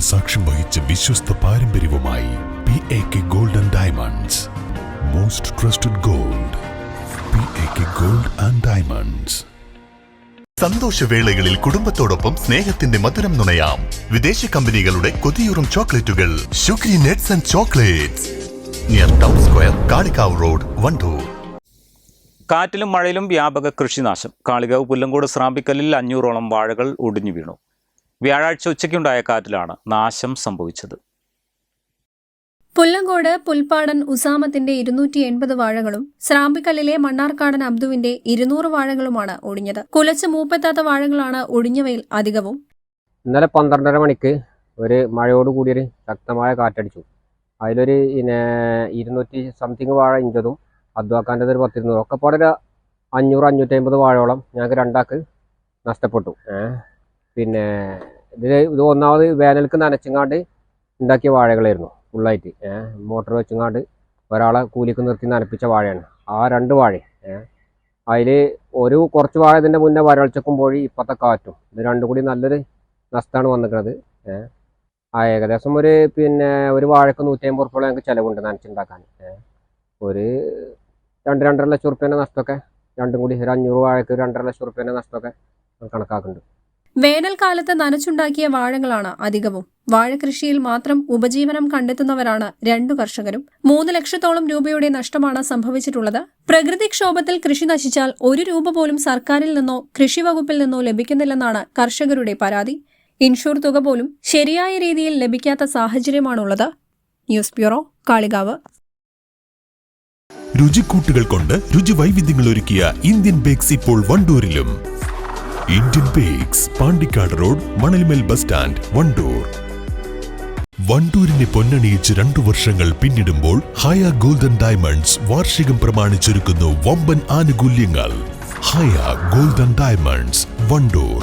സാക്ഷ്യം വഹിച്ച വിശ്വസ്ത പാരമ്പര്യവുമായി P A K gold and diamonds most trusted gold P A K gold and diamonds സന്തോഷവേളകളിൽ കുടുംബത്തോടൊപ്പം സ്നേഹത്തിന്റെ മധുരം നുണയാം. വിദേശ കമ്പനികളുടെ കൊതിയൂറും ചോക്ലേറ്റുകൾ. Sugary nuts and chocolates near town square Kalikavu road Wandoor കാറ്റിലും മഴയിലും വ്യാപക കൃഷിനാശം. കാളികാവ് പുല്ലങ്കോട് സ്രാമ്പിക്കല്ലിൽ അഞ്ഞൂറോളം വാഴകൾ ഒടിഞ്ഞു വീണു. വ്യാഴാഴ്ച ഉച്ചയ്ക്കുണ്ടായ കാറ്റിലാണ് നാശം സംഭവിച്ചത്. പുല്ലങ്കോട് പുൽപ്പാടൻ ഉസാമത്തിന്റെ ഇരുന്നൂറ്റി എൺപത് വാഴകളും സ്രാമ്പിക്കല്ലിലെ മണ്ണാർക്കാടൻ അബ്ദുവിന്റെ ഇരുന്നൂറ് വാഴകളുമാണ് ഒടിഞ്ഞത്. കുലച്ച് മൂപ്പെത്താത്ത വാഴകളാണ് ഒടിഞ്ഞവയിൽ അധികവും. ഇന്നലെ പന്ത്രണ്ടര മണിക്ക് ഒരു മഴയോട് കൂടിയൊരു ശക്തമായ കാറ്റടിച്ചു. അതിലൊരു പിന്നെ ഇരുന്നൂറ്റി സംതിങ് വാഴ ഇഞ്ചതും അദ്വാക്കാന്റെ ഒരു പത്തിരുന്നൂറ് ഒക്കെ പാടെ ഒരു അഞ്ഞൂറ് അഞ്ഞൂറ്റി അമ്പത് വാഴയോളം ഞങ്ങൾക്ക് രണ്ടാക്ക് നഷ്ടപ്പെട്ടു. പിന്നെ ഇത് ഇത് ഒന്നാമത് വേനൽക്ക് നനച്ചങ്ങാണ്ട് ഉണ്ടാക്കിയ വാഴകളായിരുന്നു ഫുള്ളായിട്ട് മോട്ടർ വെച്ചങ്ങാണ്ട് ഒരാളെ കൂലിക്ക് നിർത്തി നനപ്പിച്ച വാഴയാണ്. ആ രണ്ട് വാഴ അതിൽ ഒരു കുറച്ച് വാഴ ഇതിന്റെ മുന്നേ വരൾച്ചക്കും പോയി ഇപ്പോഴത്തെ കാറ്റും ഇത് രണ്ടും കൂടി നല്ലൊരു നഷ്ടമാണ് വന്നിരിക്കുന്നത് ആ ഏകദേശം ഒരു പിന്നെ ഒരു വാഴക്ക് നൂറ്റി അമ്പത് ഉറുപ്പോളം ഞങ്ങൾക്ക് ചിലവുണ്ട് നനച്ചുണ്ടാക്കാൻ ഒരു രണ്ട് രണ്ടര ലക്ഷം ഉറുപ്പ്യന്റെ നഷ്ടമൊക്കെ രണ്ടും കൂടി ഒരു അഞ്ഞൂറ് വാഴക്ക് രണ്ടര ലക്ഷം ഉറുപ്പ്യന്റെ നഷ്ടമൊക്കെ കണക്കാക്കുന്നുണ്ട്. വേനൽക്കാലത്ത് നനച്ചുണ്ടാക്കിയ വാഴകളാണ് അധികവും. വാഴകൃഷിയിൽ മാത്രം ഉപജീവനം കണ്ടെത്തുന്നവരാണ് രണ്ടു കർഷകരും. മൂന്ന് ലക്ഷത്തോളം രൂപയുടെ നഷ്ടമാണ് സംഭവിച്ചിട്ടുള്ളത്. പ്രകൃതിക്ഷോഭത്തിൽ കൃഷി നശിച്ചാൽ ഒരു രൂപ പോലും സർക്കാരിൽ നിന്നോ കൃഷി വകുപ്പിൽ നിന്നോ ലഭിക്കുന്നില്ലെന്നാണ് കർഷകരുടെ പരാതി. ഇൻഷൂർ തുക പോലും ശരിയായ രീതിയിൽ ലഭിക്കാത്ത സാഹചര്യമാണുള്ളത്. News bureau Kalikavu. രുചിക്കൂട്ടുകൾ കൊണ്ട് രുചി വൈവിധ്യങ്ങൾ ഒരുക്കിയ ഇന്ത്യൻ ബേക്സ് ഇപ്പോൾ വണ്ടൂരിലും. Indian bakes Pandikkad road Manalmel bus stand Wandoor വണ്ടൂരിനെ പൊന്നണിയിച്ച് രണ്ടു വർഷങ്ങൾ പിന്നിടുമ്പോൾ ഹയ ഗോൾഡൻ ഡയമണ്ട്സ് വാർഷികം പ്രമാണിച്ചൊരുക്കുന്നു വമ്പൻ ആനുകൂല്യങ്ങൾ. ഹയ ഗോൾഡൻ ഡയമണ്ട്സ് വണ്ടൂർ